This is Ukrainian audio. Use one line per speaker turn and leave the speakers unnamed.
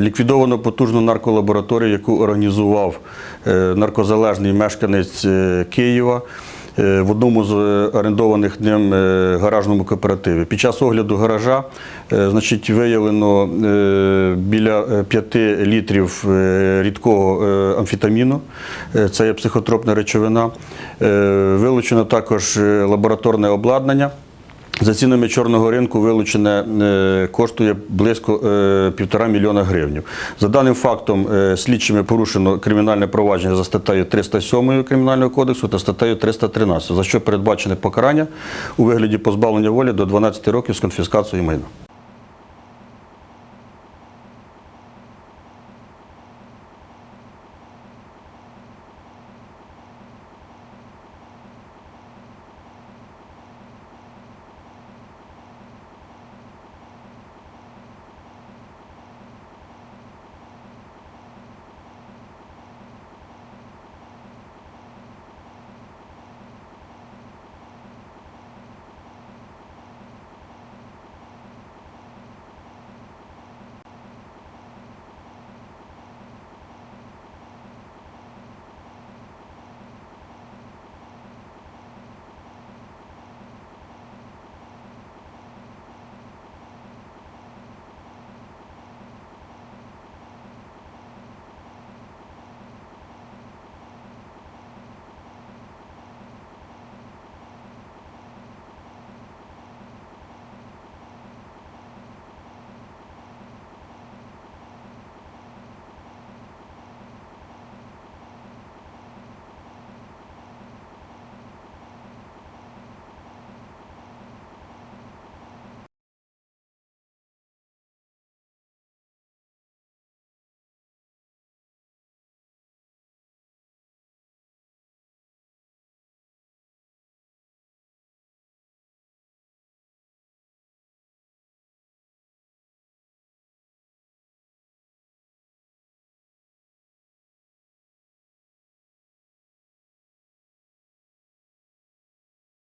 Ліквідовано потужну нарколабораторію, яку організував е, наркозалежний мешканець е, Києва е, в одному з орендованих ним гаражному кооперативі. Під час огляду гаража значить, виявлено біля е, 5 літрів рідкого амфетаміну, Е, це є психотропна речовина. Вилучено також лабораторне обладнання. За цінами чорного ринку вилучене е, коштує близько е, півтора мільйона гривень. За даним фактом, е, слідчими порушено кримінальне провадження за статтею 307 Кримінального кодексу та статтею 313, за що передбачене покарання у вигляді позбавлення волі до 12 років з конфіскацією майна.